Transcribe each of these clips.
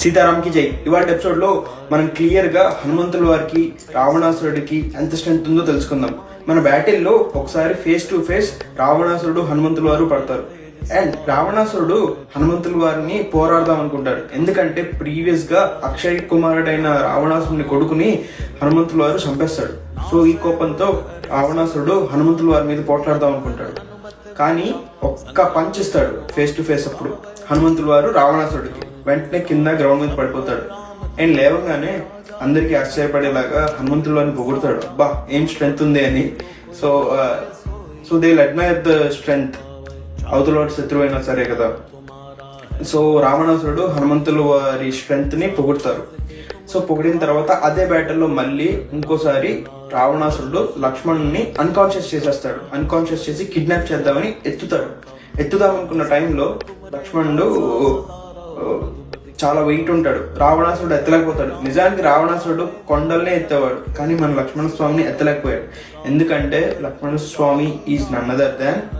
సీతారాంకి జై. ఇవాళ ఎపిసోడ్లో మనం క్లియర్గా హనుమంతుల వారికి రావణాసురుడికి ఎంత స్ట్రెంత్ ఉందో తెలుసుకుందాం. మన బ్యాటిల్లో ఒకసారి ఫేస్ టు ఫేస్ రావణాసురుడు హనుమంతుల వారు పడతారు. అండ్ రావణాసురుడు హనుమంతుల వారిని పోరాడదాం అనుకుంటాడు. ఎందుకంటే ప్రీవియస్గా అక్షయ్ కుమారుడైన రావణాసురుని కొడుకుని హనుమంతుల వారు చంపేస్తాడు. సో ఈ కోపంతో రావణాసురుడు హనుమంతుల వారి మీద పోట్లాడదాం అనుకుంటాడు. కానీ ఒక్క పంచ్ ఇస్తాడు ఫేస్ టు ఫేస్ అప్పుడు. హనుమంతుల వారు రావణాసురుడికి. వెంటనే కింద గ్రౌండ్ మీద పడిపోతాడు. అండ్ లేవగానే అందరికీ ఆశ్చర్యపడేలాగా హనుమంతుడు అని పొగుడతాడు. బా ఏం స్ట్రెంగ్త్ ఉంది అని. So so they admire the strength అవతల వాడు శత్రువు అయినా సరే కదా. సో రావణాసురుడు హనుమంతులు వారి స్ట్రెంగ్త్ని పొగుడతారు. సో పొగిడిన తర్వాత అదే బ్యాటర్లో మళ్ళీ ఇంకోసారి రావణాసురుడు లక్ష్మణుని అన్కాన్షియస్ చేసేస్తాడు. అన్కాన్షియస్ చేసి కిడ్నాప్ చేద్దామని ఎత్తుతాడు. ఎత్తుదాం అనుకున్న టైంలో లక్ష్మణుడు చాలా వెయిట్ ఉంటాడు. రావణాసురుడు ఎత్తలేకపోతాడు. నిజానికి రావణాసురుడు కొండల్నే ఎత్తేవాడు కానీ మన లక్ష్మణ స్వామిని ఎత్తలేకపోయాడు. ఎందుకంటే Lakshmana Swamy is none other than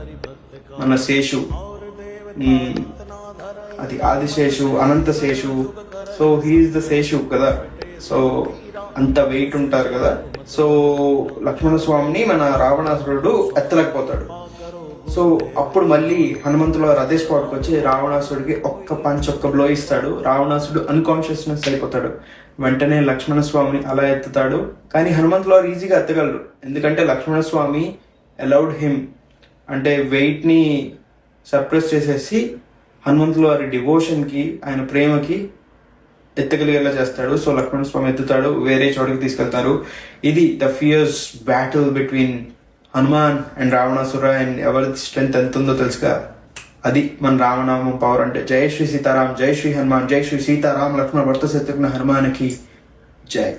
మన శేషు. అది Adisheshu Ananta Sheshu. So he's the Sheshu కదా. సో అంత వెయిట్ ఉంటారు కదా. సో లక్ష్మణ స్వామిని మన రావణాసురుడు ఎత్తలేకపోతాడు. సో అప్పుడు మళ్ళీ హనుమంతుల అదే స్పాట్కి వచ్చి రావణాసుడికి ఒక్క పంచ్ ఒక్క బ్లో ఇస్తాడు. రావణాసుడు అన్కాన్షియస్నెస్ అయిపోతాడు వెంటనే లక్ష్మణ స్వామిని అలా ఎత్తుతాడు. కానీ హనుమంతుల ఈజీగా ఎత్తగలరు. ఎందుకంటే లక్ష్మణ స్వామి అలౌడ్ హిమ్ అంటే వెయిట్ని సర్ప్రెస్ చేసేసి హనుమంతుల వారి డివోషన్కి ఆయన ప్రేమకి ఎత్తగలిగేలా చేస్తాడు. సో లక్ష్మణ స్వామి ఎత్తుతాడు. వేరే చోటికి తీసుకెళ్తారు. ఇది the fierce battle between Hanuman and Ravanasura and ఎవరి స్ట్రెంత్ ఎంత ఉందో తెలుసుగా అది మన రామనామం పవర్ అంటే జై శ్రీ సీతారాం జై శ్రీ హనుమాన్ జై శ్రీ సీతారాం లక్ష్మణ భర్త శత్రుఘ్న హనుమానికి జై.